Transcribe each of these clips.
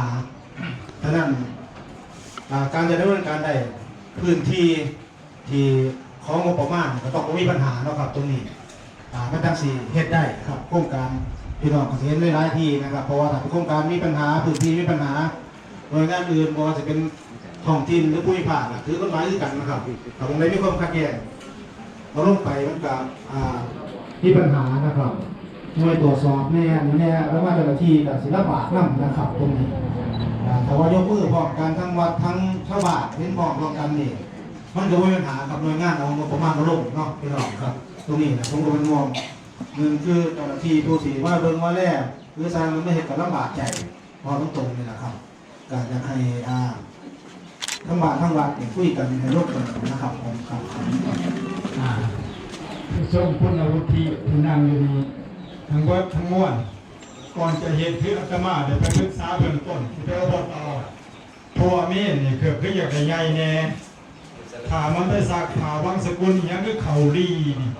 าฉะนั้นการจะดำเนินการได้พื้นที่ที่ของงบประมาณก็ต้องมีปัญหาเนาะครับตรงนี้อ่ามันจังสี่เฮ็ดได้ครับโครงการพี่น้องก็สิเห็นหลายที่นะครับเพราะว่าถ้าโครงการมีปัญหาพื้นที่มีปัญหาหน่วยงานอื่นบ่จะเป็นท้องถิ่นหรือผู้พิพากษาถือกฎหมายคือกันนะครับถ้าตรงไหนมีความขัดแย้งเราลงไปมันก็มีปัญหานะครับ หน่วยตรวจสอบแน่นี่แน่แล้วว่าเจ้าหน้าที่กับศิลปะนั่นนะครับตรงนี้แต่ว่ายกมือพร้อมกันทั้งวัดทั้งชาวบ้านเห็นพร้อมรวมกันนี่มันก็ไม่มีปัญหากับหน่วยงานเอางประมาณมาลงเนาะพี่น้องครับ ตรงนี้นะผมก็เป็นมองหนึ่งคือเจ้าหน้าที่ผู้สีว่าเบิ่งว่าแรกคือสร้างมันไม่เห็นกับลำบากใจพอต้องตรงนี่แหละครับการจะให้อ่าทั้งบ้านทั้งวัดเนี่ยคุยกันให้ร่วมกันนะครับผมครับครับอ่าทรงคุณวุฒิที่นั่งอยู่นี่ ทั้งวัดทั้งมวลก่อนจะเห็นคืออาตมาเดี๋ยวไปศึกษาเบื้องต้นที่ไปอบตพราะว่าเมนนี่คือคืออยากใหญ่แน่ถามันได้สักผ่าวังสกุลอหยังคือเขาดีนี่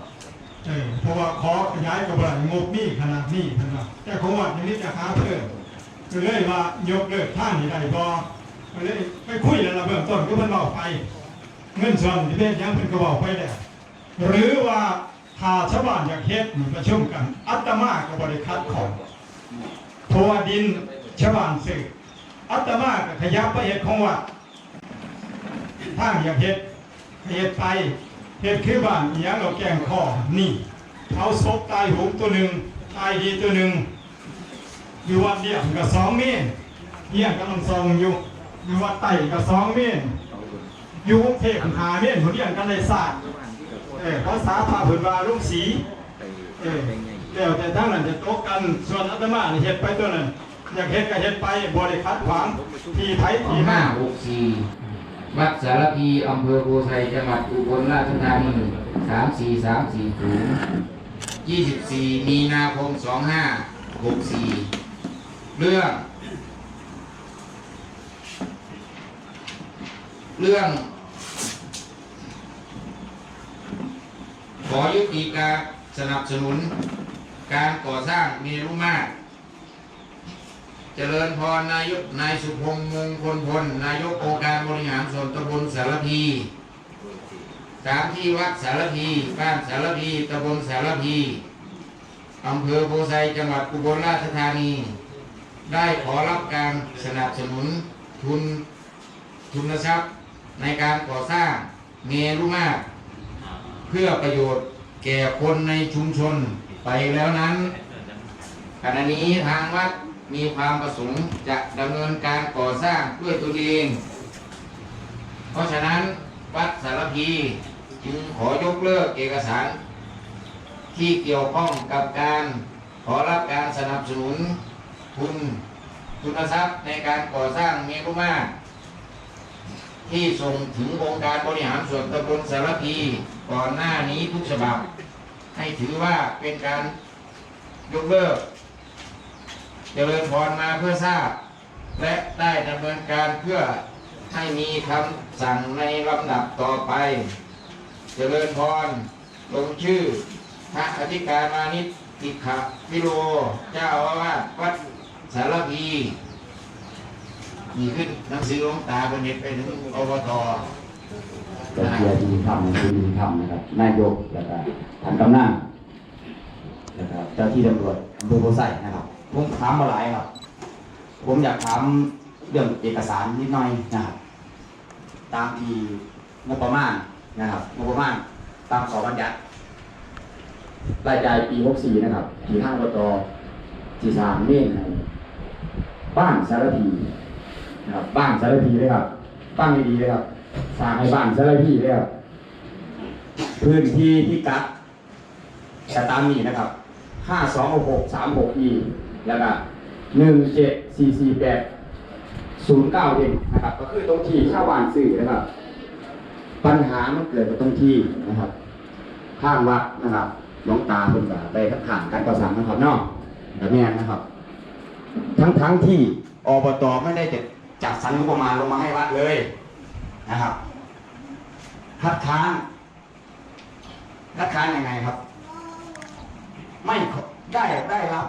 เออเพราะว่าขอขยายกับว่างบนี่ขนาดนี้ขนาดแต่ของวัดย่างนี้จะหาเพิ่มก็เลยว่ายกเลิกท่านนี่ได้บ่ก็เลยไปคุยแล้วเบื้องต้นก็มันบอกไป เงินส่วนที่ได้ยังเป็นกระบอกไปแล้วหรือว่า ถ้าชาวบ้านอยากเฮ็ดนี่ประชุมกัน อัตมาก็บริคัดของเพราะว่าดินชาวบ้านซื้ออัตมาก็ขยับไปเฮ็ดของวัดทางอยากเฮ็ดให้เฮ็ดไปเฮ็ดคือบ้านอียังเราแกงข้อนี่เอาศพตายหุงตัวหนึ่งตายดีตัวหนึ่งอยู่วัดเดียวกับสองเมตรเฮียกำลังซองอยู่อยู่วัดไต่กับสองเมตรอยู่กรุงเทพหาเมียนผู้เรียนกันในศาสตร์ ออภาษาพาผืนวาลุงสีเออแล้วแต่ทั้งนั้นจะโต๊ะกันส่วนอาตมานี่เฮ็ดไปตัวนั้นอยากเฮ็ดก็เฮ็ดไปบริคัดขวางที่ไผที่ห้ามาหกสี่วัดสารพีอำเภอโพไซจังหวัดอุบลราชธานีสามสี่สามสี่ศูนย์ยี่สิบสี่มีนาคมสองห้าหกสี่เรื่องเรื่อง อยุติการสนับสนุน การก่อสร้างเมรุมาตรเจริญพรนายกนายสุพงษ์มงคลพล นายกองค์การบริหารส่วนตำบลสารพีสามที่วัดสารพีบ้านสารพีตำบลสารพีอำเภอโพไซจังหวัดอุบลราชธานี ได้ขอรับการสนับสนุนทุนทุนทรัพย์ในการก่อสร้างเมรุมาตร เพื่อประโยชน์แก่คนในชุมชนไปแล้วนั้นขณะนี้ทางวัดมีความประสงค์จะดำเนินการก่อสร้างด้วยตนเอง เพราะฉะนั้นวัดสารพีจึงขอยกเลิกเอกสาร ที่เกี่ยวข้องกับการขอรับการสนับสนุนทุนทุนทรัพย์ในการก่อสร้างเมรุมาที่ส่งถึงองค์การบริหารส่วนตำบลสารพี ก่อนหน้านี้ทุกฉบับ ให้ถือว่าเป็นการยกเลิกเจริญพรมาเพื่อทราบ และได้ดำเนินการเพื่อให้มีคำสั่งในลำดับต่อไป เจริญพรลงชื่อ พระอธิการมานิติขะวิโรเจ้าอาวาสวัดสารพีมีขึ้นหนังสือหลวงตาเป็นเน็ตไปถึงอบต กระเทียดีทำคือดีทำนะครับ นายกแล้วก็ท่านกำนันแล้วก็เจ้าที่ตำรวจอำเภอโพไซนะครับ ผมถามมาหลายครับ ผมอยากถามเรื่องเอกสารนิดหน่อยนะครับ ตามที่งบประมาณนะครับงบประมาณตามขอบัญญัติรายจ่ายปี 64 นะครับที่ทางอบตที่สามเม่นให้บ้านสารพีนะครับบ้านสารพีเลยครับตั้งดีๆเลยครับ สร้างให้บ้านซะเลยพี่เลยครับพื้นที่ที่กัดจะตามนี้นะครับห้าสองหกสามหกอีแล้วก็หนึ่งเจ็ดสี่สี่แปดศูนย์เก้าเองนะครับ ก็คือตรงที่ชาวบ้านซื้อนะครับ ปัญหามันเกิดจากตรงที่นะครับ ข้างวัดนะครับหลวงตาคนกับไปทักขานการก่อสร้างนะครับเนาะแบบนี้นะครับ ทั้งทั้งๆที่อบตไม่ได้จะจัดสรรงบประมาณลงมาให้วัดเลย นะครับ คัดค้านคัดค้านยังไงครับ ไม่ได้ได้รับ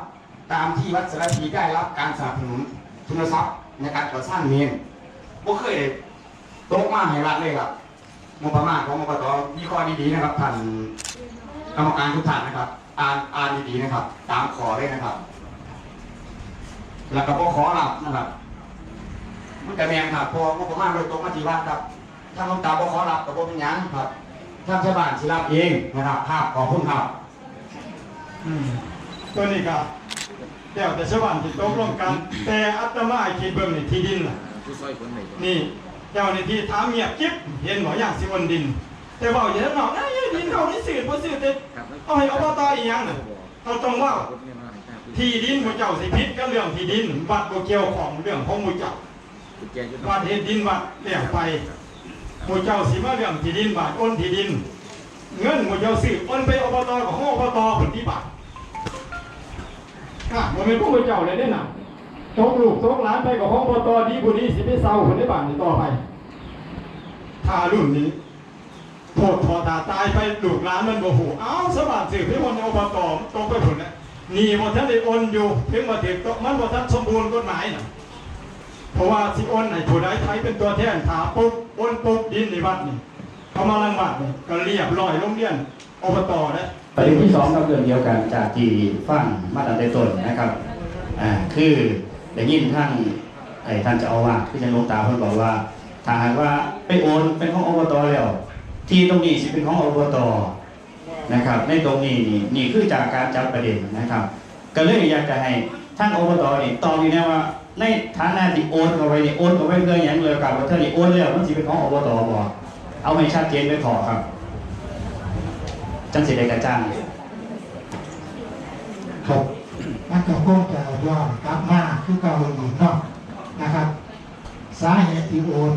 ตามที่วัดสารพีได้รับการสนับสนุนทุนทรัพย์ในการก่อสร้างเมนบ่เคยตกมาให้รัฐเลยครับงบประมาณของอบตมีข้อดีๆนะครับท่านกรรมการทุกท่านนะครับ อ่านอ่านดีๆนะครับ ตามขอเลยนะครับ แล้วก็ขอรับนะครับ มันก็แม่นครับเพองบประมาณโดยตรงมาที่วัดครับถ้าหลวงตาบ่ขอรับก็บ่เป็นหยังครับท่านชาวบ้านสิรับเองนะครับภาพขอบคุณครับอืมตัวนี้ก็เดี๋ยวแต่ชาวบ้านที่ตกลงกัน แต่อาตมาคิดเบิ่งนี่ที่ดินน่ะผู้ซอยคนไหนนี่ เจ้าหน้าที่ถามเงียบกิ๊บเห็นบ่อย่างสิโอนดิน แต่เว้าอย่างนั้นเนาะนะดินเขานี่สื่อบ่สื่อแต่เอาให้อบตอีหยังน่ะเขาต้องเว่าที่ดินหมู่เจ้าสิผิดก็เรื่องที่ดินวัดบ่เกี่ยวของเรื่องของหมู่เจ้า วัดเฮ็ดดินวัดเลี้ยงไปหมูเจ้าสิมาเรื่องที่ดินบาทโอนที่ดิน เงินหมูเจ้าซื้อโอนไปอบตของอบตผลที่บาทอะบ่แม่นผู้เจ้าเลยเด้น่ะตกลูกตกหลานไปกับของอบตดีบุดีสิไปเซาคนในบ้านนี่ต่อไปถ้ารุ่นนี้โทษพอตาตายไปลูกหลานมันบ่หูเอ้าสวัติสื่อพิมพ์ในอบตตกไปผลนะนี่บ่ทันได้โอนอยู่ถึงมาถึงตมันบ่ทันสมบูรณ์กฎหมายนะ เพราะว่าสิโอนให้ผู้ใดไทยเป็นตัวแทนถาปุ๊บโอนปุ๊บดินในวัดนี่เขามาลังวัดนี่ก็เรียบร้อยโรงเรียนอบตนะประเด็นที่สองครับเรื่องเดียวกันจากที่ฟังมาตั้งแต่ต้นนะครับอ่าคือได้ยินท่านไอ้ท่านจะเอาว่าสคือจังหลงตาเพิ่นบอกว่าถ้าหากว่าไปโอนเป็นของอบตแล้ว ที่ตรงนี้สิเป็นของอบตนะครับ ในตรงนี้นี่นี่คือจากการจับประเด็นนะครับ ก็เลยอยากจะให้ท่านอบตนี่ตอบอยู่นะว่า ในฐานะที่โอนเข้าไปนี่โอนเข้าไปเพื่อหยังเลยกับว่าถ้านี่โอนแล้วมันสิเป็นของอบตบ่เอาให้ชัดเจนไว้ขอครับจังสิได้กระจ่างครับมันก็คงจะย้อนกลับมาคือเก่าอีกเนาะนะครับ สาเหตุที่โอน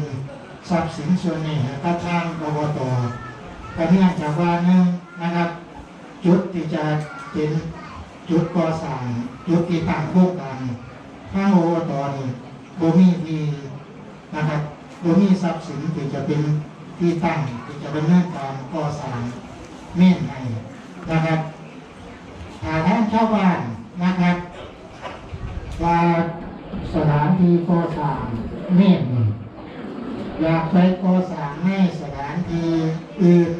ทรัพย์สินส่วนนี้ให้กับทางอบตก็เนื่องจากว่าหนึ่งนะครับ จุดที่จะเป็นจุดก่อสร้างจุดที่ตั้งโครงกา รทางอบตนี่บ่มีที่นะครับบ่มีทรัพย์สินที่จะเป็นที่ตั้งที่จะดำเนินการก่อสร้างเม่นให้นะครับหาทางชาวบ้านนะครับ ว่าสถานที่ก่อสร้างเม่นนี่อยากไปก่อสร้างในสถานที่อื่น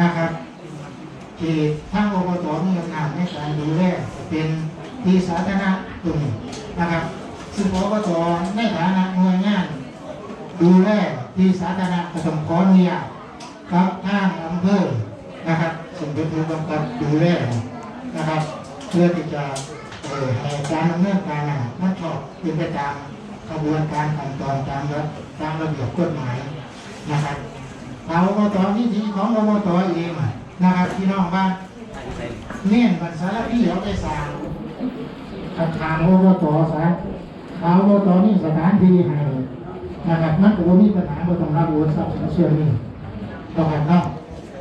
นะครับ ที่ทางอบตมีอำนาจในการดูแลจะเป็นที่สาธารณะตรงนี้นะครับ ซึ่อในฐานะหน่วยงานดูแลที่สาธารณะก็ต้องขออนุญาตกับทางอำเภอนะครับซึ่งเป็นผู้กำกับดูแลนะครับ เพื่อที่จะเอ่อให้การดำเนินการนั้นมันชอบเป็นไปตามกระบวนการขั้นตอนตามระตามระเบียบกฎหมายนะครับเอาอบตวิธีของอบตเองนะครับพี่น้องบ้านเน้นบัตรสารพี่เอาไปสร้างทางทางอบตซะ เอาอบตนี่สถานที่ให้นะครับมันก็บ่มีปัญหาบ่ต้องรับโอนทรัพย์สินส่วนนี้ต้องให้เนาะ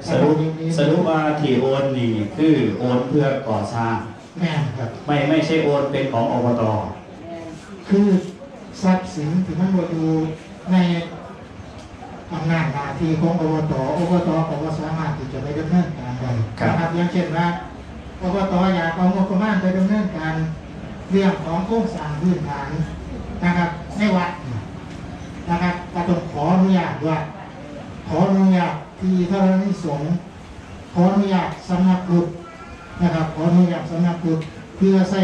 สรุปสรุปว่าที่โอนนี่คือโอนเพื่อก่อสร้างแม่นครับไม่ไม่ใช่โอนเป็นของอบตคือทรัพย์สินที่มันบ่อยู่ในอำนาจหน้าที่ของอบตอบตก็บ่สามารถที่จะไปดำเนินการได้นะครับอย่างเช่นว่าอบตอยากเอางบประมาณไปดำเนินการ เรื่องของโครงสร้างพื้นฐานนะครับในวัดนะครับก็ต้องขออนุญาตว่าขออนุญาตที่ธรณีสงฆ์ขออนุญาตสำนักพุทธนะครับขออนุญาตสำนักพุทธเพื่อใส่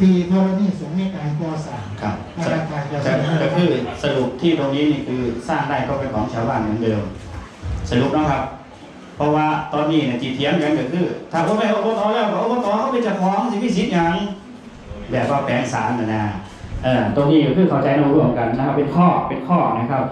ที่ธรณีสงฆ์ในการก่อสร้างครับนะครับการจะแต่ก็คือสรุปที่ตรงนี้นี่คือสร้างได้ก็เป็นของชาวบ้านเหมือนเดิม สรุปนะครับ เพราะว่าตอนนี้เนี่ยจีเถียงกันก็คือ ถ้าผมไปอบตแล้วอบตเขาเป็นเจ้าของสิพิสิทธิ์หยัง แบบว่าแปลงสารนะนะตรงนี้ก็คือเข้าใจในร่วมกันนะครับ เป็นข้อเป็นข้อนะครับ